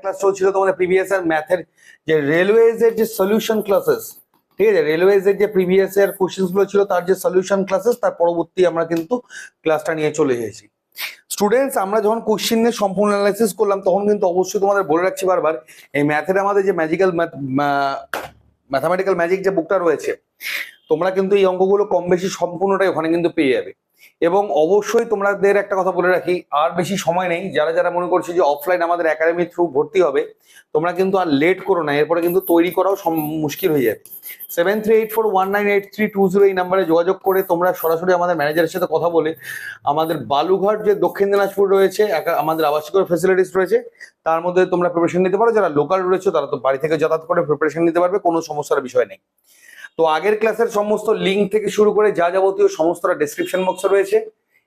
Class চলছিল তোমাদের previous year ম্যাথের যে রেলওয়েজ এর যে সলিউশন ক্লাসেস ঠিক আছে? রেলওয়েজ এর যে প্রিভিয়াস ইয়ার কোশ্চেন্সগুলো ছিল, তার যে সলিউশন ক্লাসেস তার পরবর্তী আমরা কিন্তু ক্লাসটা নিয়ে চলে এসেছি। স্টুডেন্টস আমরা যখন কোশ্চেন নিয়ে সম্পূর্ণ অ্যানালাইসিস করলাম, তখন কিন্তু অবশ্যই তোমাদের বলে রাখছি বারবার, এই ম্যাথের আমাদের যে ম্যাজিক্যাল ম্যাথামেটিক্যাল ম্যাজিক যে বুকটা রয়েছে, তোমরা কিন্তু এই অঙ্কগুলো কম বেশি সম্পূর্ণটাই ওখানে কিন্তু পেয়ে যাবে। এবং অবশ্যই তোমাদের একটা কথা বলে রাখি, আর বেশি সময় নেই। যারা যারা মনে করছে যে অফলাইন আমাদের একাডেমি থ্রু ভর্তি হবে, তোমরা কিন্তু আর লেট করো না। এরপরে কিন্তু তৈরি করাও মুশকিল হয়ে যায়। Seven three eight four one nine eight three two zero এই নাম্বারে যোগাযোগ করে তোমরা সরাসরি আমাদের ম্যানেজারের সাথে কথা বলে, আমাদের বালুঘাট যে দক্ষিণ দিনাজপুর রয়েছে আমাদের আবাসিক ফেসিলিটিস রয়েছে, তার মধ্যে তোমরা প্রিপারেশন নিতে পারো। যারা লোকাল রয়েছে, তারা তো বাড়ি থেকে যাতায়াত করে প্রিপারেশন নিতে পারবে, কোনো সমস্যার বিষয় নেই। তো আগের ক্লাসের সমস্ত লিঙ্ক থেকে শুরু করে যা যাবতীয় সমস্তটা ডেসক্রিপশন বক্সে রয়েছে।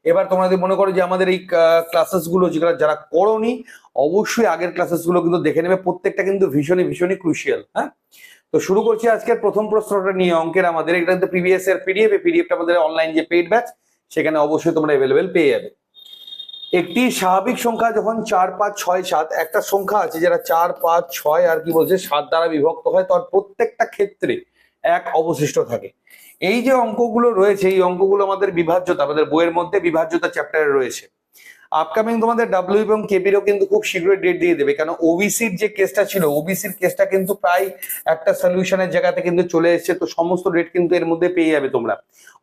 এবার তোমরা যদি মনে করো যে আমাদের এই ক্লাসেসগুলো যেগুলো যারা করোনি, অবশ্যই আগের ক্লাসেসগুলো কিন্তু দেখে নেবে। প্রত্যেকটা কিন্তু ভীষণই ভীষণই ক্রুশিয়াল হ্যাঁ? তো শুরু করছি আজকের প্রথম প্রশ্নটা নিয়ে অঙ্কের আমাদের। এটা কিন্তু প্রিভিয়াস এর পিডিএফ এই পিডিএফটা আমাদের অনলাইন যে পেইড ব্যাচ সেখানে অবশ্যই তোমরা অ্যাভেলেবেল পেয়ে যাবে। একটি স্বাভাবিক সংখ্যা যখন চার, পাঁচ, ছয়, সাত, একটা সংখ্যা আছে, যারা চার, পাঁচ, ছয় আর কি বলছে, সাত দ্বারা বিভক্ত হয়, তার প্রত্যেকটা ক্ষেত্রে এক অবশিষ্ট থাকে। এই যে অঙ্কগুলো রয়েছে, এই অঙ্কগুলো আমাদের বিভাজ্যতা, আমাদের বইয়ের মধ্যে বিভাজ্যতা চ্যাপ্টারে রয়েছে। আপকামিং তোমাদের ডাব্লিউ এবং কেপিরও কিন্তু খুব শীঘ্রই ডেট দিয়ে দেবে। কারণ ওবিসির যে কেসটা ছিল ওবিসির কেসটা কিন্তু প্রায় একটা সলিউশনের জায়গাতে কিন্তু চলে এসেছে। তো সমস্ত ডেট কিন্তু এর মধ্যে পেয়ে যাবে তোমরা।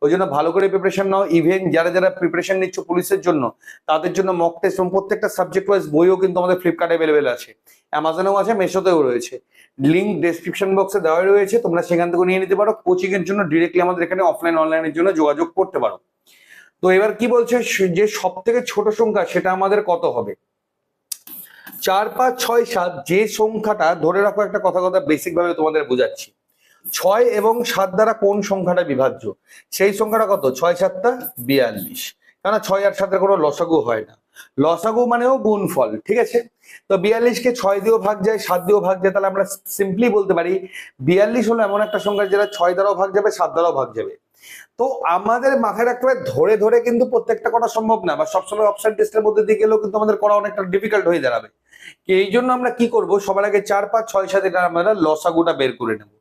ওই জন্য ভালো করে প্রিপারেশন নাও। ইভেন যারা যারা প্রিপারেশন নিচ্ছ পুলিশের জন্য, তাদের জন্য মক টেস্ট এবং প্রত্যেকটা সাবজেক্ট ওয়াইজ বইও কিন্তু আমাদের ফ্লিপকার্ট অ্যাভেলেবেল আছে। অ্যামাজনেও আছে মেশোতেও রয়েছে। লিঙ্ক ডেসক্রিপশন বক্সে দেওয়া রয়েছে। তোমরা সেখান থেকে নিয়ে নিতে পারো। কোচিং এর জন্য ডিরেক্টলি আমাদের এখানে অফলাইন অনলাইনের জন্য যোগাযোগ করতে পারো। তো এবার কি বলছে? যে সব থেকে ছোট সংখ্যা, সেটা আমাদের কত হবে? চার, পাঁচ, ছয়, সাত, যে সংখ্যাটা, ধরে রাখো একটা কথা কথা বেসিক ভাবে তোমাদের বোঝাচ্ছি। ছয় এবং সাত দ্বারা কোন সংখ্যাটা বিভাজ্য? সেই সংখ্যাটা কত? ছয়, সাতটা, বিয়াল্লিশ। কেন ছয় আর সাতের কোনো লসাগু হয় না। লসাগু মানেও গুণফল, ঠিক আছে? তো বিয়াল্লিশকে ছয় দিয়েও ভাগ যায়, সাত দিয়েও ভাগ যায়, তাহলে আমরা সিম্পলি বলতে পারি, বিয়াল্লিশ হলো এমন একটা সংখ্যা যেটা ছয় দ্বারাও ভাগ যাবে, সাত দ্বারাও ভাগ যাবে। তো আমাদের মাথায় রাখতে হবে, ধরে ধরে কিন্তু প্রত্যেকটা করা সম্ভব না, বা সবসময় অপশন টেস্টের মধ্যে দিয়ে গেলেও কিন্তু আমাদের করা অনেকটা ডিফিকাল্ট হয়ে দাঁড়াবে। এই জন্য আমরা কি করব, সবার আগে চার, পাঁচ, ছয়, সাত, এটা আমরা লসাগুটা বের করে নেব।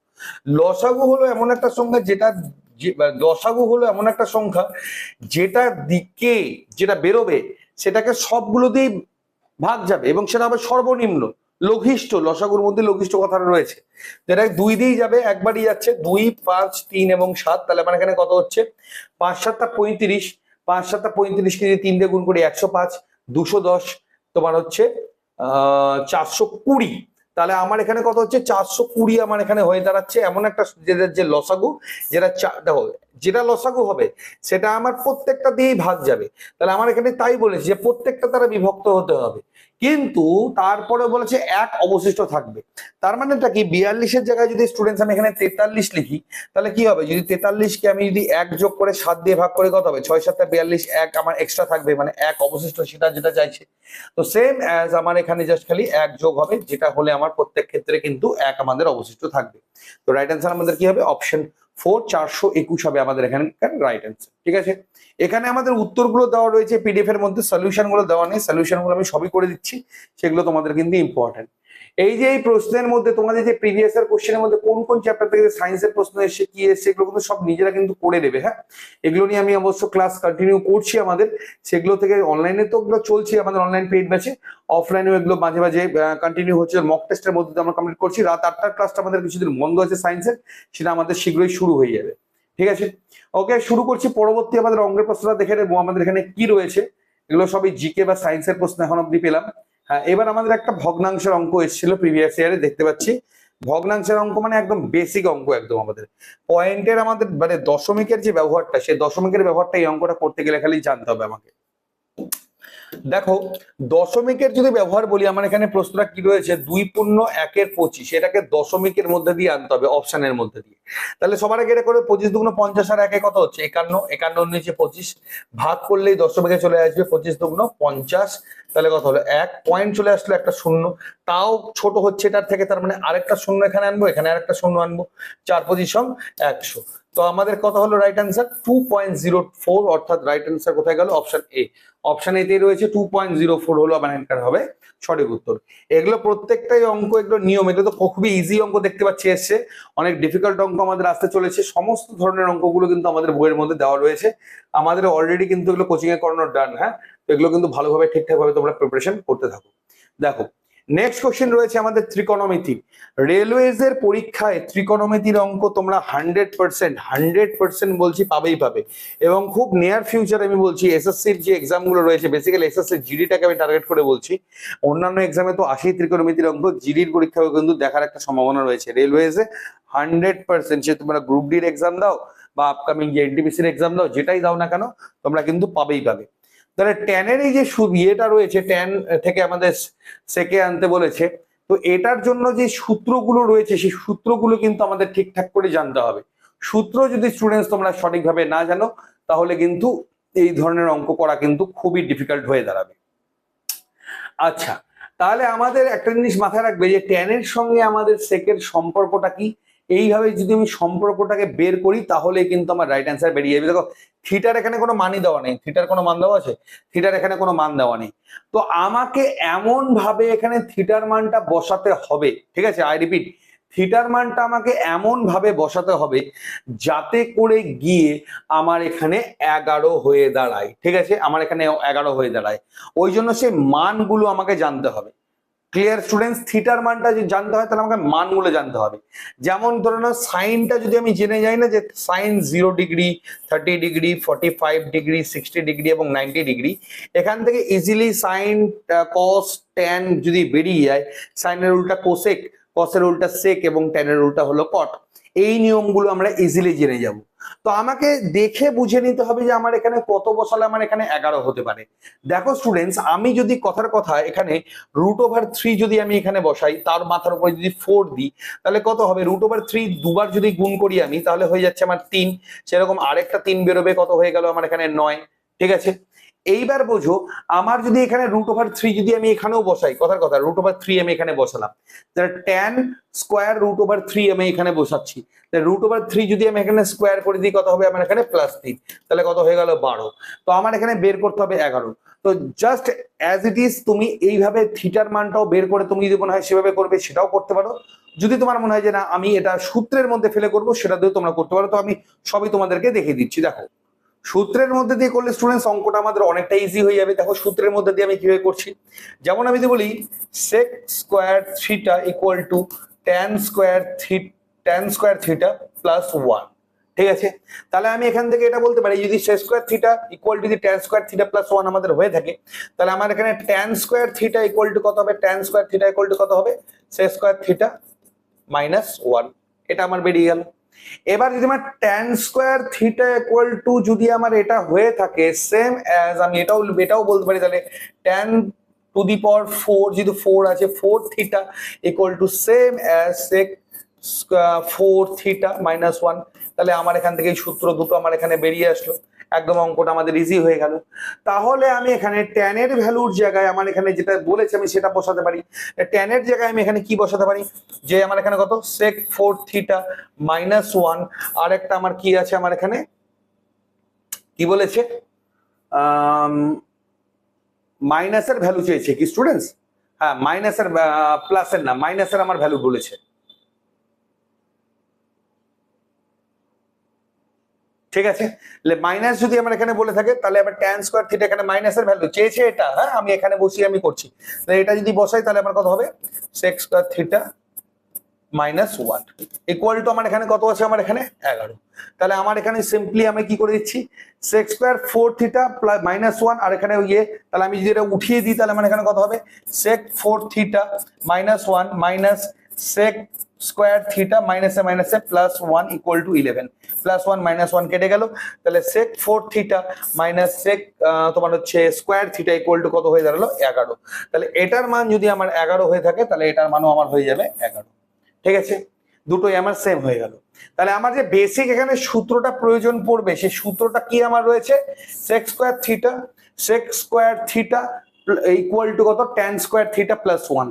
লসাগু হলো এমন একটা সংখ্যা যেটা লসাগু হলো এমন একটা সংখ্যা যেটা দিকে, যেটা বেরোবে, সেটাকে সবগুলো দিয়ে ভাগ যাবে এবং সেটা হবে সর্বনিম্ন। লঘিষ্ঠ, লসাগুর মধ্যে লঘিষ্ঠ কথাটা রয়েছে। যেটা দুই দিয়েই যাবে, একবারই যাচ্ছে দুই, পাঁচ, তিন এবং সাত। তাহলে আমার এখানে কত হচ্ছে? পাঁচ সাতটা পঁয়ত্রিশ। পাঁচ সাতটা পঁয়ত্রিশকে যদি তিন দিয়ে গুণ করি একশো পাঁচ, দুশো দশ, তোমার হচ্ছে চারশো কুড়ি। তাহলে আমার এখানে কত হচ্ছে? চারশো কুড়ি আমার এখানে হয়ে দাঁড়াচ্ছে। এমন একটা যে লসাগু, যেটা দেখো যেটা লসাগু হবে, সেটা আমার প্রত্যেকটা দিয়েই ভাগ যাবে। তাহলে আমার এখানে তাই বলেছে যে প্রত্যেকটা তারা বিভক্ত হতে হবে। কিন্তু তারপরে বলেছে এক অবশিষ্ট থাকবে। তার মানেটা কি? বিয়াল্লিশের জায়গায় যদি স্টুডেন্টস আমি এখানে তেতাল্লিশ লিখি, তাহলে কি হবে? যদি তেতাল্লিশকে আমি যদি এক যোগ করে সাত দিয়ে ভাগ করে কত হবে? ছয় সাতটা বিয়াল্লিশ, এক আমার এক্সট্রা থাকবে মানে এক অবশিষ্ট সেটা যেটা চাইছে। তো সেম অ্যাজ আমার এখানে জাস্ট খালি এক যোগ হবে, যেটা হলে আমার প্রত্যেক ক্ষেত্রে কিন্তু এক আমাদের অবশিষ্ট থাকবে। তো রাইট অ্যান্সার আমাদের কি হবে? অপশন ফোর চারশো একুশ হবে আমাদের এখানকার রাইট অ্যান্সার ঠিক আছে? এখানে আমাদের উত্তরগুলো দেওয়া রয়েছে পিডিএফ এর মধ্যে সলিউশনগুলো দেওয়া নেই সলিউশনগুলো আমি সবই করে দিচ্ছি, সেগুলো তোমাদের কিন্তু ইম্পর্টেন্ট এই যে এই প্রশ্নের মধ্যে তোমাদের যে প্রিভিয়াস এর কোশ্চেনের মধ্যে কোন কোন চ্যাপ্টার থেকে সায়েন্সের প্রশ্ন এসে কি এসছে, এগুলো কিন্তু সব নিজেরা কিন্তু করে দেবে হ্যাঁ? এগুলো নিয়ে আমি অবশ্য ক্লাস কন্টিনিউ করছি আমাদের। সেগুলো থেকে অনলাইনে তো ওগুলো চলছে, আমাদের অনলাইন পেইড ব্যাচে অফলাইনেও এগুলো মাঝে মাঝে কন্টিনিউ হচ্ছে। মক টেস্টের মধ্যে আমরা কমপ্লিট করছি। রাত আটটার ক্লাসটা আমাদের কিছুদিন বন্ধ আছে সায়েন্সের সেটা আমাদের শীঘ্রই শুরু হয়ে যাবে। ঠিক আছে? ওকে শুরু করছি। পরবর্তী আমাদের অঙ্গের প্রশ্নটা দেখে নেব। আমাদের এখানে কি রয়েছে? এগুলো সবই জিকে বা সায়েন্সের প্রশ্ন এখন অব্দি পেলাম। হ্যাঁ এবার আমাদের একটা ভগ্নাংশের অঙ্ক এসেছিল প্রিভিয়াস ইয়ারে দেখতে পাচ্ছি। ভগ্নাংশের অঙ্ক মানে একদম বেসিক অঙ্ক একদম আমাদের। পয়েন্টের আমাদের মানে দশমিকের যে ব্যবহারটা, সেই দশমিকের ব্যবহারটা এই অঙ্কটা করতে গেলে খালি জানতে হবে আমাকে। দেখো, দশমিকের যদি ব্যবহার বলি, আমার এখানে প্রশ্নটা কি রয়েছে? দুই পূর্ণ একের পঁচিশ, এটাকে দশমিকের মধ্যে দিয়ে আনতে হবে অপশনের মধ্যে দিয়ে। তাহলে সবার আগে এটা করে, পঁচিশ দুগুণ পঞ্চাশ আর একে কত হচ্ছে? একান্ন একান্ন নিচে পঁচিশ। ভাগ করলেই দশমিকে চলে আসবে পঁচিশ দুগুণ পঞ্চাশ। তাহলে কথা হলো, এক পয়েন্ট চলে আসলো একটা শূন্য। তাও ছোট হচ্ছে এটার থেকে, তার মানে আরেকটা শূন্য এখানে আনব, এখানে আরেকটা শূন্য আনব। চার পজিশন একশো। তো আমাদের কথা হলো right answer two point zero four অর্থাৎ রাইট অ্যান্সার কোথায় গেল? অপশন এ অপশন এতে রয়েছে টু পয়েন্ট জিরো ফোর হলো আমার হবে। সঠিক উত্তর। এগুলো প্রত্যেকটাই অঙ্ক, এগুলো নিয়ম, এগুলো তো খুবই ইজি অঙ্ক দেখতে পাচ্ছি এসছে। অনেক ডিফিকাল্ট অঙ্ক আমাদের আসতে চলেছে। সমস্ত ধরনের অঙ্কগুলো কিন্তু আমাদের বইয়ের মধ্যে দেওয়া রয়েছে। আমাদের অলরেডি কিন্তু এগুলো কোচিং এ করানোর ডান হ্যাঁ? এগুলো কিন্তু ভালোভাবে ঠিকঠাক ভাবে তোমরা প্রিপারেশন করতে থাকো। দেখো নেক্সট কোশ্চেন রয়েছে আমাদের ত্রিকোণমিতি রেলওয়েজ এর পরীক্ষায় ত্রিকোণমিতির অঙ্ক তোমরা হান্ড্রেড পার্সেন্ট হান্ড্রেড পার্সেন্ট বলছি পাবেই পাবে। এবং খুব নিয়ার ফিউচার আমি বলছি এসএসসির যে এক্সামগুলো রয়েছে বেসিক্যালি এসএসসি জিডিটাকে আমি টার্গেট করে বলছি। অন্যান্য এক্সামে তো আসেই ত্রিকোণমিতির অঙ্ক জিডির পরীক্ষাও কিন্তু দেখার একটা সম্ভাবনা রয়েছে। রেলওয়েজে হান্ড্রেড পার্সেন্ট সে তোমরা গ্রুপ ডির এক্সাম দাও বা আপকামিং যে এনটিপিসির এক্সাম দাও, যেটাই দাও না কেন, তোমরা কিন্তু পাবেই পাবে। তাহলে ট্যানের এই যে ইয়েটা রয়েছে, ট্যান থেকে আমাদের সেকে আনতে বলেছে, তো এটার জন্য যে সূত্রগুলো রয়েছে, সেই সূত্রগুলো কিন্তু আমাদের ঠিকঠাক করে জানতে হবে। সূত্র যদি স্টুডেন্টস তোমরা সঠিকভাবে না জানো, তাহলে কিন্তু এই ধরনের অঙ্ক করা কিন্তু খুবই ডিফিকাল্ট হয়ে দাঁড়াবে। আচ্ছা তাহলে আমাদের একটা জিনিস মাথায় রাখবে যে, ট্যানের সঙ্গে আমাদের সেকের সম্পর্কটা কি? এইভাবে যদি আমি সম্পর্কটাকে বের করি তাহলে কিন্তু আমার রাইট অ্যান্সার বেরিয়ে যাবে। দেখো থিটার এখানে কোনো মানই দেওয়া নেই। থিটার কোনো মান দেওয়া আছে? থিটার এখানে কোনো মান দেওয়া নেই। তো আমাকে এমন ভাবে এখানে থিটার মানটা বসাতে হবে, ঠিক আছে? আই রিপিট থিটার মানটা আমাকে এমন ভাবে বসাতে হবে যাতে করে গিয়ে আমার এখানে এগারো হয়ে দাঁড়ায়, ঠিক আছে? আমার এখানে এগারো হয়ে দাঁড়ায়। ওই জন্য সে মানগুলো আমাকে জানতে হবে। ক্লিয়ার স্টুডেন্টস থিটার মানটা যদি জানতে হয়, তাহলে আমাকে মানগুলো জানতে হবে। যেমন ধরে নাও সাইনটা যদি আমি জেনে যাই না যে sine zero degree thirty degree forty five degree sixty degree এবং নাইনটি ডিগ্রি এখান থেকে ইজিলি সাইন কস ট্যান যদি বেরিয়ে যায় সাইনের উল্টা কোসেক কসের উল্টা সেক এবং ট্যানের উল্টা হলো কট এই নিয়মগুলো আমরা ইজিলি জেনে যাব। তো আমাকে দেখে বুঝে নিতে হবে যে আমার এখানে কত বসালে আমার এখানে এগারো হতে পারে। দেখো স্টুডেন্টস আমি যদি কথার কথা এখানে রুট ওভার থ্রি যদি আমি এখানে বসাই, তার মাথার উপরে যদি ফোর দিই, তাহলে কত হবে? রুট ওভার থ্রি দুবার যদি গুণ করি আমি, তাহলে হয়ে যাচ্ছে আমার তিন। সেরকম আরেকটা তিন বেরোবে, কত হয়ে গেল আমার এখানে নয়। ঠিক আছে? এইবার বোঝো, আমার যদি এখানে রুট ওভার থ্রি যদি আমি এখানেও বসাই, কথার কথা রুট ওভার থ্রি আমি এখানে বসালাম, তাহলে tan square root over three আমি এখানে বসাচ্ছি রুট ওভার থ্রি যদি আমি এখানে স্কোয়ার করে দিই, কত হবে আমার এখানে প্লাস তিন, তাহলে কত হয়ে গেল বারো, তো আমার এখানে বের করতে হবে এগারো, তো জাস্ট অ্যাজ ইট ইজ তুমি এইভাবে থিটার মানটাও বের করে তুমি যদি মনে হয় সেভাবে করবে, সেটাও করতে পারো, যদি তোমার মনে হয় যে না, আমি এটা সূত্রের মধ্যে ফেলে করব, সেটা দিয়েও তোমরা করতে পারো, তো আমি সবই তোমাদেরকে দেখিয়ে দিচ্ছি, দেখো। সূত্রের মধ্যে দিয়ে করলে স্টুডেন্টস অঙ্কটা আমাদের অনেকটা ইজি হয়ে যাবে। দেখো সূত্রের মধ্যে দিয়ে আমি কীভাবে করছি? যেমন আমি যদি বলি সেক স্কোয়ার থ্রিটা equal to tan square three tan square থ্রিটা প্লাস ওয়ান ঠিক আছে? তাহলে আমি এখান থেকে এটা বলতে পারি, যদি সেক স্কোয়ার থ্রিটা ইকুয়াল টু যদি ট্যান স্কোয়ার থ্রিটা প্লাস ওয়ান আমাদের হয়ে থাকে, তাহলে আমার এখানে ট্যান স্কোয়ার থ্রিটা ইকুয়াল টু কত হবে? ট্যান স্কোয়ার থ্রিটা ইকুয়াল টু কত হবে? সেক স্কোয়ার থ্রিটা মাইনাস ওয়ান এটা আমার বেরিয়ে গেল। এবার যদি আমার tan square theta equal to যদি আমার এটা হয়ে থাকে সেম অ্যাজ আমি এটাও এটাও বলতে পারি তাহলে tan to the power four যেহেতু ফোর আছে four theta equal to same as sec four theta minus one তাহলে আমার এখান থেকে সূত্র দুটো আমার এখানে বেরিয়ে আসলো। একদম অঙ্কটা আমাদের ইজি হয়ে গেল। তাহলে আমি এখানে ট্যানের ভ্যালুর জায়গায় আমার এখানে যেটা বলেছে আমি সেটা বসাতে পারি। ট্যানের জায়গায় আমি এখানে কি বসাতে পারি? যে আমার এখানে কত? Sec four theta minus one আর একটা আমার কি আছে আমার এখানে? কি বলেছে? মাইনাসের ভ্যালু চেয়েছে কি স্টুডেন্টস হ্যাঁ মাইনাসের প্লাসের না মাইনাসের আমার ভ্যালু বলেছে। ঠিক আছে? মাইনাস যদি আমার এখানে বলে থাকে, তাহলে আবার ট্যান স্কোয়ার থিটা এখানে মাইনাসের ভ্যালু চেয়েছে এটা হ্যাঁ? আমি এখানে বসিয়ে আমি করছি। এটা যদি বসাই, তাহলে আমার কত হবে? Sec square theta minus one equal to আমার এখানে কত আছে? আমার এখানে এগারো। তাহলে আমার এখানে সিম্পলি আমি কি করে দিচ্ছি? Sec square four theta plus minus one আর এখানে ইয়ে তাহলে আমি যদি এটা উঠিয়ে দিই, তাহলে আমার এখানে কত হবে? Sec four theta minus one minus sec square theta মাইনাসে মাইনাসে plus one equal to eleven plus one minus one কেটে গেল। তাহলে sec four theta minus sec তোমার হচ্ছে স্কোয়ার থিটা ইকুয়াল টু কত হয়ে দাঁড়াল? এগারো। তাহলে এটার মান যদি আমার এগারো হয়ে থাকে, তাহলে এটার মানও আমার হয়ে যাবে এগারো। ঠিক আছে? দুটোই আমার সেম হয়ে গেল। তাহলে আমার যে বেসিক এখানে সূত্রটা প্রয়োজন পড়বে, সেই সূত্রটা কি আমার রয়েছে? Sec square theta sec square theta equal to কত? Tan square theta plus one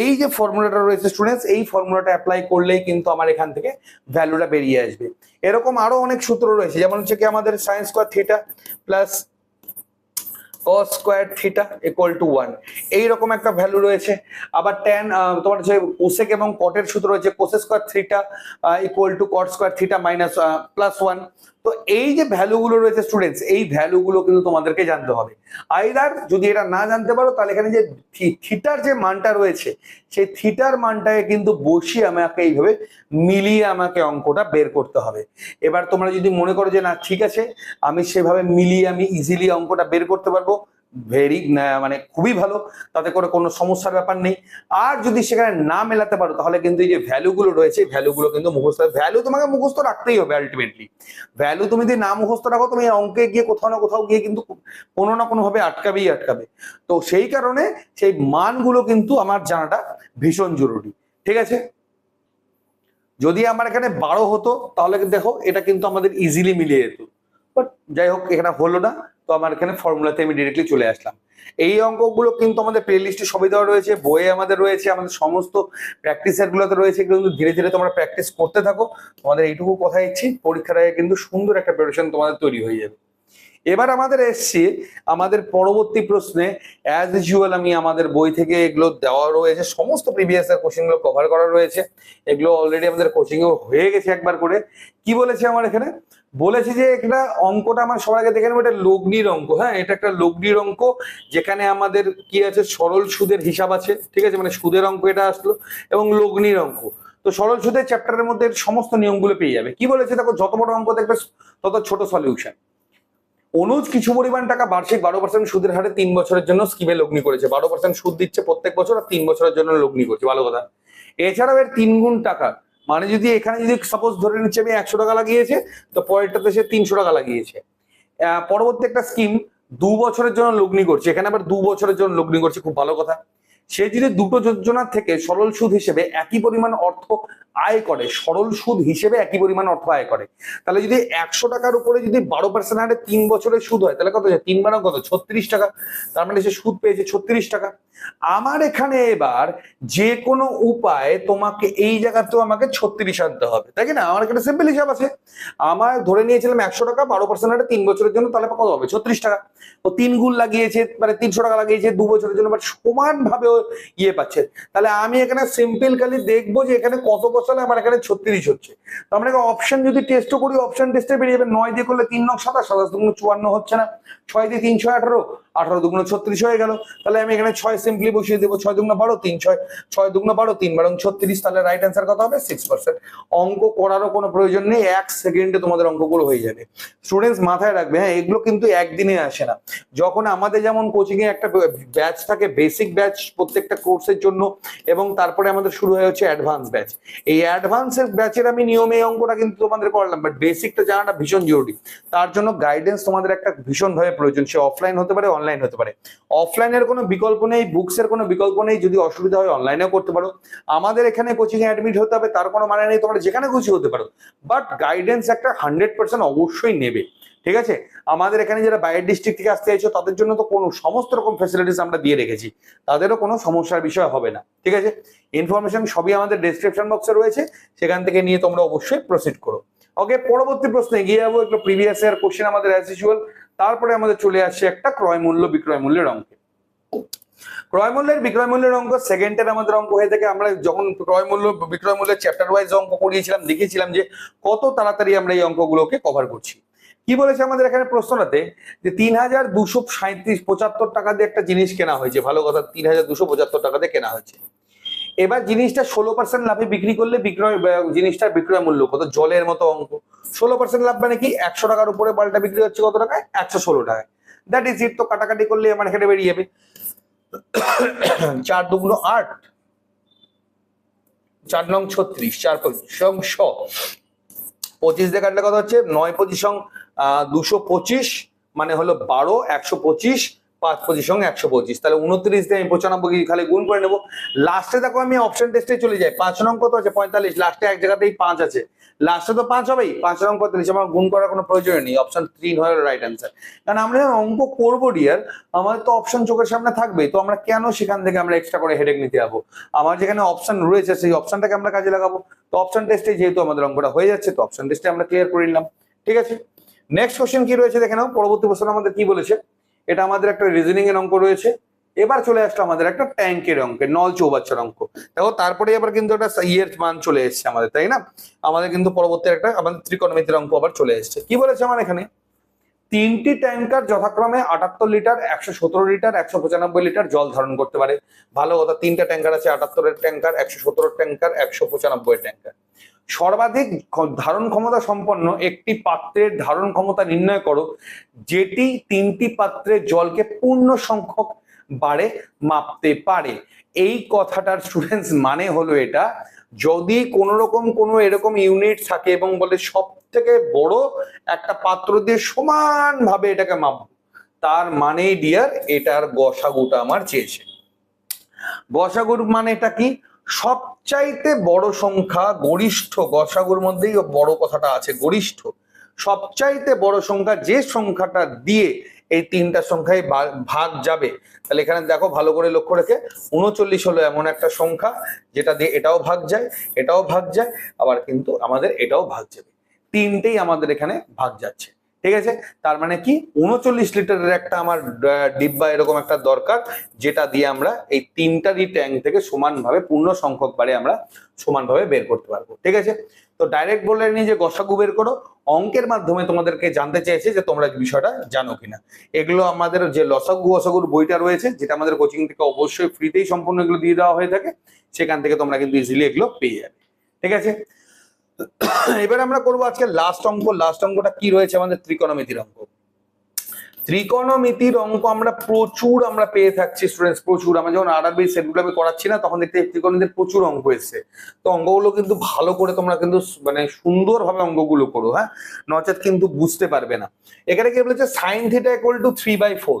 এই যে ফর্মুলাটা রয়েছে স্টুডেন্টস এই ফর্মুলাটা অ্যাপ্লাই করলেই কিন্তু আমার এখান থেকে ভ্যালুটা বেরিয়ে আসবে। এরকম আরও অনেক সূত্র রয়েছে, যেমন হচ্ছে কি আমাদের sine square theta plus cos square theta equal to one এইরকম একটা ভ্যালু রয়েছে। আবার ট্যান তোমার যে কোসেক এবং কটের সূত্র রয়েছে cosec square theta equal to cot square theta minus plus one তো এই যে ভ্যালুগুলো রয়েছে স্টুডেন্টস এই ভ্যালুগুলো কিন্তু তোমাদেরকে জানতে হবে। আইদার যদি এটা না জানতে পারো, তাহলে এখানে যে থিটার যে মানটা রয়েছে, সেই থিটার মানটাকে কিন্তু বসিয়ে আমাকে এইভাবে মিলিয়ে আমাকে অঙ্কটা বের করতে হবে। এবার তোমরা যদি মনে করো যে না, ঠিক আছে, আমি সেভাবে মিলিয়ে আমি ইজিলি অঙ্কটা বের করতে পারব ভেরি মানে খুবই ভালো। তাতে করে কোনো সমস্যার ব্যাপার নেই। আর যদি সেখানে না মেলাতে পারো, তাহলে কিন্তু এই যে ভ্যালুগুলো রয়েছে ভ্যালুগুলো কিন্তু মুখস্থ ভ্যালু তোমাকে মুখস্থ রাখতেই হবে আলটিমেটলি ভ্যালু তুমি যদি না মুখস্থ রাখো, তুমি অঙ্কে গিয়ে কোথাও না কোথাও গিয়ে কিন্তু কোনো না কোনোভাবে আটকাবেই আটকাবে। তো সেই কারণে সেই মানগুলো কিন্তু আমার জানাটা ভীষণ জরুরি। ঠিক আছে? যদি আমার এখানে বারো হতো, তাহলে দেখো, এটা কিন্তু আমাদের ইজিলি মিলিয়ে যেত। বাট যাই হোক, এখানে হলো না। তো আমার এখানে ফর্মুলাতে আমি ডিরেক্টলি চলে আসলাম। এই অঙ্কগুলো কিন্তু আমাদের প্লে লিস্টে সবই দেওয়া রয়েছে, বইয়ে আমাদের রয়েছে, আমাদের সমস্ত প্র্যাকটিসের গুলোতে রয়েছে কিন্তু ধীরে ধীরে তোমরা প্র্যাকটিস করতে থাকো। তোমাদের এইটুকু কথা ইচ্ছি পরীক্ষার আগে কিন্তু সুন্দর একটা প্রিপারেশন তোমাদের তৈরি হয়ে যাবে। এবার আমাদের এসছে আমাদের পরবর্তী প্রশ্নে অ্যাজ ইউজুয়াল আমি আমাদের বই থেকে এগুলো দেওয়া রয়েছে, সমস্ত প্রিভিয়াস এর কোশ্চেন কভার করা রয়েছে। এগুলো অলরেডি আমাদের কোচিং এ হয়ে গেছে একবার করে। কি বলেছে আমার এখানে? বলেছে যে একটা অঙ্কটা আমার সবার আগে দেখে নেব, এটা লগ্নির অঙ্ক হ্যাঁ? এটা একটা লগ্নির অঙ্ক, যেখানে আমাদের কি আছে? সরল সুদের হিসাব আছে, ঠিক আছে? মানে সুদের অঙ্ক এটা আসলো, এবং লগ্নির অঙ্ক। তো সরল সুদের চ্যাপ্টারের মধ্যে সমস্ত নিয়মগুলো পেয়ে যাবে। কি বলেছে? দেখো, যত বড় অঙ্ক দেখবে, তত ছোট সলিউশন অনুজ কিছু পরিমাণ টাকা বার্ষিক বারো পার্সেন্ট সুদের হারে তিন বছরের জন্য স্কিমে লগ্নি করেছে। বারো পার্সেন্ট সুদ দিচ্ছে প্রত্যেক বছর আর তিন বছরের জন্য লগ্নি করছে। ভালো কথা। এছাড়াও এর তিন গুণ টাকা মানে যদি এখানে যদি সাপোজ ধরে নিচ্ছে আমি একশো টাকা লাগিয়েছে, তো পরেরটাতে সে তিনশো টাকা লাগিয়েছে। পরবর্তী একটা স্কিম দু বছরের জন্য লগ্নি করছে। এখানে আবার দু বছরের জন্য লগ্নি করছে, খুব ভালো কথা। সে যদি দুটো যোজনার থেকে সরল সুদ হিসেবে একই পরিমাণ অর্থ আয় করে, সরল সুদ হিসেবে একই পরিমাণ অর্থ আয় করে। তাহলে যদি একশো টাকার উপরে যদি বারো পার্সেন্ট হারে তিন বছরের সুদ হয়, তাহলে কত? তিন বারো কত? ছত্রিশ টাকা। তার মানে সে সুদ পেয়েছে ছত্রিশ টাকা। আমার এখানে এবার যে কোনো উপায়ে তোমাকে এই জায়গাতেও আমাকে ছত্রিশ আনতে হবে। তাই না? আমার এখানে সিম্পল হিসাব আছে। আমার ধরে নিয়েছিলাম একশো টাকা, বারো পার্সেন্ট হারে তিন বছরের জন্য তাহলে কত হবে? ছত্রিশ টাকা। ও তিন গুণ লাগিয়েছে মানে তিনশো টাকা লাগিয়েছে দু বছরের জন্য, বাট সমান ভাবে ও ইয়ে পাচ্ছে। তাহলে আমি এখানে সিম্পল খালি দেখব যে এখানে কত বছরে আমার এখানে ছত্রিশ হচ্ছে। তো আমরা অপশন যদি টেস্টও করি অপশন টেস্টে বেরিয়ে যাবে। নয় দিয়ে করলে তিন নয় সাতাশ সাতাশ চুয়ান্ন হচ্ছে না। ছয় দিয়ে তিনশো আঠারো। আঠারো দুগুণ ছত্রিশ হয়ে গেল। তাহলে আমি এখানে ছয় সিম্পলি বসিয়ে দেবো, ছয় দুগুণ বারো তিন, ছয় ছয় দুগুণ বারো তিন, বারো ছত্রিশ তাহলে রাইট অ্যান্সার কত হবে? সিক্স পার্সেন্ট অঙ্ক করারও কোনো প্রয়োজন নেই, এক সেকেন্ডে তোমাদের অঙ্কগুলো হয়ে যাবে। স্টুডেন্টস মাথায় রাখবে হ্যাঁ এগুলো কিন্তু একদিনে আসে না। যখন আমাদের যেমন কোচিং এ একটা ব্যাচ থাকে বেসিক ব্যাচ প্রত্যেকটা কোর্সের জন্য, এবং তারপরে আমাদের শুরু হয়ে হচ্ছে অ্যাডভান্স ব্যাচ এই অ্যাডভান্সের ব্যাচের আমি নিয়মে এই অঙ্কটা কিন্তু তোমাদের করলাম বাট বেসিকটা জানাটা ভীষণ জরুরি। তার জন্য গাইডেন্স তোমাদের একটা ভীষণভাবে প্রয়োজন, সে অফলাইন হতে পারে অনলাইন হতে পারে। অফলাইনের কোনো বিকল্প নেই বুকসের কোনো বিকল্প নেই, যদি অসুবিধা হয় অনলাইনেও করতে পারো। আমাদের এখানে কোচিং এ অ্যাডমিট হতে হবে, তার কোনো মানে নেই, তোমরা যেখানে খুশি হতে পারো। বাট গাইডেন্স একটা হান্ড্রেড পার্সেন্ট অবশ্যই নেবে, ঠিক আছে? আমাদের এখানে যারা বাইরের ডিস্ট্রিক্ট থেকে আসতে চাইছো, তাদের জন্য তো কোনো সমস্ত রকম ফেসিলিটিস আমরা দিয়ে রেখেছি, তাদেরও কোনো সমস্যার বিষয় হবে না, ঠিক আছে? ইনফরমেশন সবই আমাদের ডেসক্রিপশন বক্সে রয়েছে, সেখান থেকে নিয়ে তোমরা অবশ্যই প্রসিড করো। ওকে পরবর্তী প্রশ্নে এগিয়ে যাব, একটু প্রিভিয়াস ইয়ার কোশ্চেন আমাদের অ্যাজ ইউজুয়াল তারপরে আমাদের চলে আসছে একটা ক্রয় মূল্য, বিক্রয় মূল্যের অঙ্কে। ক্রয় মূল্যের, বিক্রয় মূল্যের অঙ্ক সেকেন্ডের আমাদের অঙ্ক হয়ে থাকে। আমরা যখন ক্রয় মূল্য, বিক্রয় মূল্যের চ্যাপ্টার ওয়াইজ অঙ্ক করিয়েছিলাম, দেখিয়েছিলাম যে কত তাড়াতাড়ি আমরা এই অঙ্কগুলোকে কভার করছি। কি বলেছে আমাদের এখানে প্রশ্নটাতে? যে তিন হাজার দুশো সাঁত্রিশ পঁচাত্তর টাকা দিয়ে একটা জিনিস কেনা হয়েছে। ভালো কথা, তিন হাজার দুশো পঁচাত্তর টাকা দিয়ে কেনা হয়েছে। এবার জিনিসটা ষোলো পার্সেন্ট লাভে বিক্রি করলে বিক্রয় জিনিসটার বিক্রয় মূল্য কত? জলের মতো অঙ্ক। ষোলো পার্সেন্ট লাভ মানে কি? একশো টাকার উপরে বালটা বিক্রি হচ্ছে কত টাকায়? একশো ষোলো টাকায়। দ্যাট ইজ ইট তো কাটাকাটি করলে আমার এখানে বেরিয়ে যাবে। চার দুগুণ আট। চার নং ছত্রিশ, চার পঁচিশ। সং শ পঁচিশ দিয়ে কাটলে কত হচ্ছে? নয় পঁচিশ সং দুশো পঁচিশ। মানে হলো বারো, একশো পঁচিশ। পাঁচ পঁচিশ সঙ্গে একশো পঁচিশ। তাহলে উনত্রিশ দিয়ে আমি পঁচানব্বই খালি গুণ করে নেব। লাস্টে দেখো আমি অপশন টেস্টে চলে যাই। পাঁচ নং কত আছে? পঁয়তাল্লিশ। লাস্টে এক জায়গাতেই পাঁচ আছে। লাস্টে তো পাঁচ হবেই। পাঁচ নং পঁয়তাল্লিশ। আমার গুণ করার কোনো প্রয়োজন নেই। অপশন থ্রি হয়ে রাইট অ্যান্সার কারণ আমরা অঙ্ক করব ডিয়ার আমাদের তো অপশন চোখের সামনে থাকবে। তো আমরা কেন সেখান থেকে আমরা এক্সট্রা করে হেডেক নিতে যাব? আমার যেখানে অপশন রয়েছে, সেই অপশনটাকে আমরা কাজে লাগাবো। তো অপশন টেস্টে যেহেতু আমাদের অঙ্কটা হয়ে যাচ্ছে, তো অপশন টেস্টে আমরা ক্লিয়ার করে নিলাম। ঠিক আছে? নেক্সট কোশ্চেন কি রয়েছে দেখে নাও। পরবর্তী প্রশ্ন আমাদের কি বলেছে? এটা আমাদের একটা রিজনিং এর অঙ্ক রয়েছে। এবার চলে আসলো আমাদের একটা ট্যাঙ্কের অঙ্কে, নল চৌবাচ্চার অঙ্ক। দেখো তারপরে আবার কিন্তু একটা ইয়ের মান চলে এসেছে আমাদের, তাই না? আমাদের কিন্তু পরবর্তী একটা আমাদের ত্রিকোণমিতির অঙ্ক আবার চলে এসেছে। কি বলেছে আমার এখানে? তিনটি ট্যাঙ্কার যথাক্রমে আটাত্তর লিটার একশো সতেরো লিটার একশো পঁচানব্বই লিটার জল ধারণ করতে পারে। ভালো কথা, তিনটা ট্যাঙ্কার আছে, আটাত্তরের ট্যাঙ্কার একশো সতেরো ট্যাঙ্কার একশো পঁচানব্বই ট্যাঙ্কার সর্বাধিক ধারণ ক্ষমতা সম্পন্ন একটি পাত্রের ধারণ ক্ষমতা নির্ণয় করো, যেটি তিনটি পাত্রের জলকে পূর্ণ সংখ্যক বারে মাপতে পারে। এই কথাটার স্টুডেন্টস মানে হলো এটা, যদি কোনো রকম কোনো এরকম ইউনিট থাকে এবং বলে সব থেকে বড় একটা পাত্র দিয়ে সমানভাবে এটাকে মাপবো, তার মানে ডিয়ার এটার গসাগুটা আমার চেয়েছে। গসাগুর মানে এটা কি? সবচাইতে বড় সংখ্যা গরিষ্ঠ, গসাগুর মধ্যেই বড় কথাটা আছে, গরিষ্ঠ। সবচাইতে বড় সংখ্যা যে সংখ্যাটা দিয়ে এই তিনটা সংখ্যায় ভাগ যাবে, তাহলে এখানে দেখো ভালো করে লক্ষ্য রেখে, উনচল্লিশ হলো এমন একটা সংখ্যা, যেটা দিয়ে এটাও ভাগ যায়, এটাও ভাগ যায়, আবার কিন্তু আমাদের এটাও ভাগ যাবে। তিনটেই আমাদের এখানে ভাগ যাচ্ছে। ঠিক আছে? তার মানে কি? উনচল্লিশ লিটারের একটা আমার ডিব্বা এরকম একটা দরকার, যেটা দিয়ে আমরা এই তিনটারই ট্যাঙ্ক থেকে সমানভাবে, পূর্ণ সংখ্যক বারে আমরা সমানভাবে বের করতে পারব। ঠিক আছে? তো ডাইরেক্ট বলে নি যে গসাগু বের করো। অঙ্কের মাধ্যমে তোমাদেরকে জানতে চেয়েছে যে তোমরা বিষয়টা জানো কিনা। এগুলো আমাদের যে লসাগু, গসাগুর বইটা রয়েছে, যেটা আমাদের কোচিং থেকে অবশ্যই ফ্রিতেই সম্পূর্ণ এগুলো দিয়ে দেওয়া হয়ে থাকে। সেখান থেকে তোমরা কিন্তু ইজিলি এগুলো পেয়ে যাবে। ঠিক আছে? এবার আমরা করব আজকে লাস্ট অঙ্ক। লাস্ট অঙ্কটা কি রয়েছে আমাদের? ত্রিকোণমিতির অঙ্ক। ত্রিকোণমিতির অঙ্ক আমরা প্রচুর আমরা পেয়ে থাকছি স্টুডেন্টস প্রচুর। আমরা যখন আরআরবি সেটগুলো আমি করাচ্ছি না, তখন দেখতে ত্রিকোণমিতির প্রচুর অঙ্ক এসছে। তো অঙ্কগুলো কিন্তু ভালো করে তোমরা কিন্তু মানে সুন্দরভাবে অঙ্কগুলো করো হ্যাঁ? নচেত কিন্তু বুঝতে পারবে না। এখানে কি বলেছে? Sine theta equal to three by four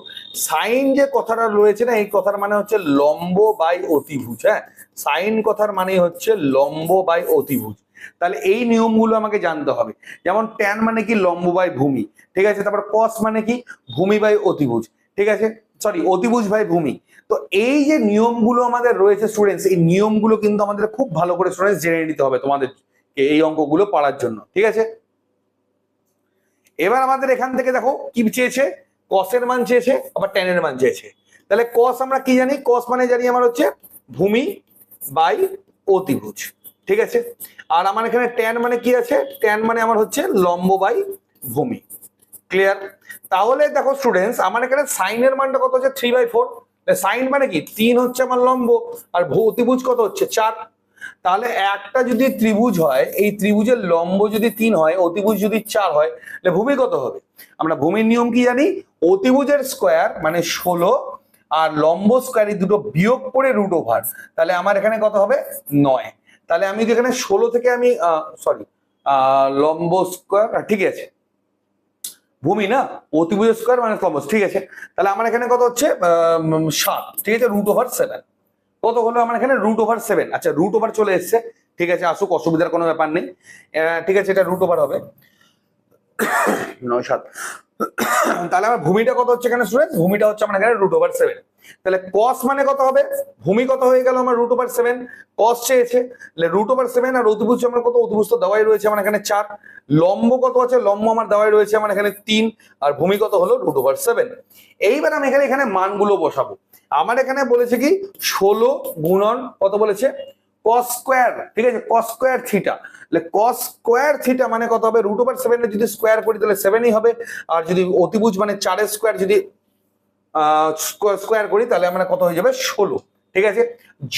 sine যে কথাটা রয়েছে না, এই কথার মানে হচ্ছে লম্ব বাই অতিভুজ হ্যাঁ? সাইন কথার মানে হচ্ছে লম্ব বাই অতিভুজ। তাহলে এই নিয়মগুলো আমাকে জানতে হবে। যেমন ট্যান মানে কি লম্ব বাই ভূমি, ঠিক আছে? তারপর কস মানে কি? ভূমি বাই অতিভুজ, ঠিক আছে? সরি অতিভুজ বাই ভূমি। তো এই যে নিয়মগুলো আমাদের রয়েছে স্টুডেন্টস এই নিয়মগুলো কিন্তু আমাদের খুব ভালো করে স্টুডেন্টস জেনে নিতে হবে তোমাদের এই অঙ্কগুলো পারার জন্য, ঠিক আছে? এবার আমাদের এখান থেকে দেখো কি চেয়েছে? কসের মান চেয়েছে, আবার ট্যানের মান চেয়েছে। তাহলে কস আমরা কি জানি? কস মানে জানি আমার হচ্ছে ভূমি বাই অতিভুজ, ঠিক আছে? আর আমার এখানে ট্যান মানে কি আছে? ট্যান মানে আমার হচ্ছে লম্ব বাই ভূমি। ক্লিয়ার তাহলে দেখো স্টুডেন্টস আমার এখানে সাইনের মানটা কত হচ্ছে? থ্রি বাই ফোর সাইন মানে কি? তিন হচ্ছে আমার লম্ব আর ভূ- অতিভুজ কত হচ্ছে? চার। তাহলে একটা যদি ত্রিভুজ হয়, এই ত্রিভুজের লম্ব যদি তিন হয়, অতিভুজ যদি চার হয়, তাহলে ভূমি কত হবে? আমরা ভূমির নিয়ম কি জানি? অতিভুজের স্কোয়ার মানে ষোলো আর লম্ব স্কোয়ার এই দুটো বিয়োগ করে রুট ওভার তাহলে আমার এখানে কত হবে? নয়। তাহলে আমি যেখানে ষোলো থেকে আমি সরি লম্ব স্কোয়ার ঠিক আছে। ভূমি না? অতিভুজ স্কোয়ার মানে লম্ব, ঠিক আছে। তাহলে আমার এখানে কত হচ্ছে? সাত, ঠিক আছে? রুট ওভার সেভেন কত হলো আমার এখানে? রুট ওভার সেভেন আচ্ছা রুট ওভার চলে এসছে। ঠিক আছে, আসুক, অসুবিধার কোনো ব্যাপার নেই। ঠিক আছে, এটা রুট ওভার হবে। নয় সাত। তাহলে আমার ভূমিটা কত হচ্ছে এখানে স্টুডেন্ট ভূমিটা হচ্ছে আমার এখানে রুট ওভার সেভেন তাহলে কস মানে কত হবে? ভূমি কত হয়ে গেল আমার রুট ওভার সেভেন কস চেয়েছে। তাহলে রুট ওভার সেভেন আর অতিভুজ আমার কত? অতিভুজ তো দেওয়াই রয়েছে আমার এখানে চার। লম্ব কত আছে? লম্ব আমার দেওয়াই রয়েছে আমার এখানে তিন। আর ভূমি কত হলো? রুট ওভার সেভেন এইবার আমি এখানে এখানে মানগুলো বসাবো। আমার এখানে বলেছে কি? ষোলো গুণন কত বলেছে? কস স্কোয়ার ঠিক আছে? Cos square theta cos square theta মানে কত হবে? রুট ওভার সেভেন যদি স্কোয়ার করি, তাহলে সেভেনই হবে। আর যদি অতিভুজ মানে চারের স্কোয়ার যদি স্কোয়ার করি, তাহলে আমরা কত হয়ে যাবে? ষোলো। ঠিক আছে?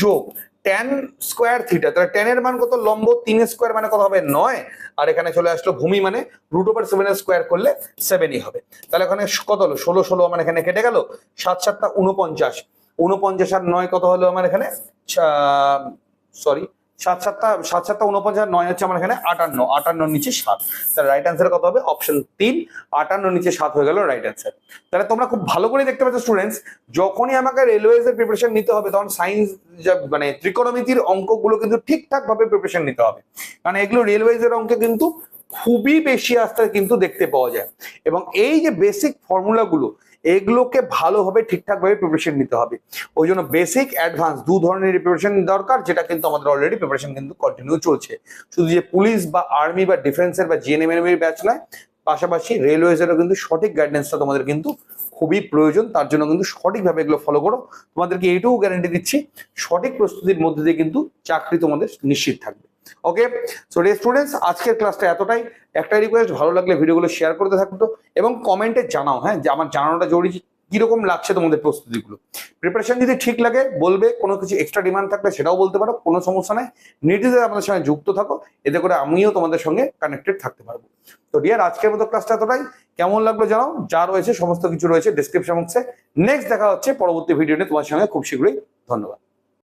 যোগ টেন স্কোয়ার থিটা তাহলে টেনের মান কত? লম্ব তিনের স্কোয়ার মানে কত হবে? নয়। আর এখানে চলে আসলো ভূমি মানে রুট ওভার সেভেনের স্কোয়ার করলে সেভেনই হবে। তাহলে এখানে কত হলো? ষোলো ষোলো আমার এখানে কেটে গেল। সাত সাতটা উনপঞ্চাশ উনপঞ্চাশ আর নয় কত হলো আমার এখানে? সরি, সাত সাতটা সাত সাতটা উনপঞ্চাশ নয় হচ্ছে আমার এখানে আটান্ন আটান্ন নিচে সাত। তাহলে রাইট অ্যান্সার কত হবে? অপশন তিন, আটান্ন নিচে সাত হয়ে গেল রাইট অ্যান্সার তাহলে তোমরা খুব ভালো করে দেখতে পাচ্ছ স্টুডেন্টস যখনই আমাকে রেলওয়েজ এর প্রিপারেশন নিতে হবে, তখন সায়েন্স মানে ত্রিকোণমিতির অঙ্কগুলো কিন্তু ঠিকঠাক ভাবে প্রিপারেশন নিতে হবে। কারণ এগুলো রেলওয়েজ এর অঙ্কে কিন্তু খুবই বেশি আস্তে কিন্তু দেখতে পাওয়া যায়। এবং এই যে বেসিক ফর্মুলাগুলো এগুলোকে ভালোভাবে ঠিকঠাকভাবে প্রিপারেশন নিতে হবে। ওই জন্য বেসিক অ্যাডভান্স দু ধরনের প্রিপারেশন দরকার, যেটা কিন্তু আমাদের অলরেডি প্রিপারেশন কিন্তু কন্টিনিউ চলছে। শুধু যে পুলিশ বা আর্মি বা ডিফেন্সের বা জিএনএম এর ব্যাচ নয়, পাশাপাশি রেলওয়েজেরও কিন্তু সঠিক গাইডেন্সটা তোমাদের কিন্তু খুবই প্রয়োজন। তার জন্য কিন্তু সঠিকভাবে এগুলো ফলো করো। তোমাদেরকে এইটুকু গ্যারান্টি দিচ্ছি, সঠিক প্রস্তুতির মধ্যে দিয়ে কিন্তু চাকরি তোমাদের নিশ্চিত থাকবে। ওকে সো রে স্টুডেন্টস আজকের ক্লাসটা এতটাই। একটাই রিকোয়েস্ট ভালো লাগলে ভিডিওগুলো শেয়ার করতে থাকতো এবং কমেন্টে জানাও হ্যাঁ? যে আমার জানানোটা জরুরি কীরকম লাগছে তোমাদের প্রস্তুতিগুলো। প্রিপারেশন যদি ঠিক লাগে, বলবে, কোনো কিছু এক্সট্রা ডিমান্ড থাকলে সেটাও বলতে পারো, কোনো সমস্যা নাই। নির্দ্বিধায় আমাদের সঙ্গে যুক্ত থাকো, এতে করে আমিও তোমাদের সঙ্গে কানেক্টেড থাকতে পারব। তো ডিয়ার আজকের মতো ক্লাসটা এতটাই। কেমন লাগল জানাও, যা রয়েছে, সমস্ত কিছু রয়েছে ডিসক্রিপশন বক্সে নেক্সট দেখা হচ্ছে পরবর্তী ভিডিও নিয়ে, তোমার সঙ্গে খুব শীঘ্রই। ধন্যবাদ।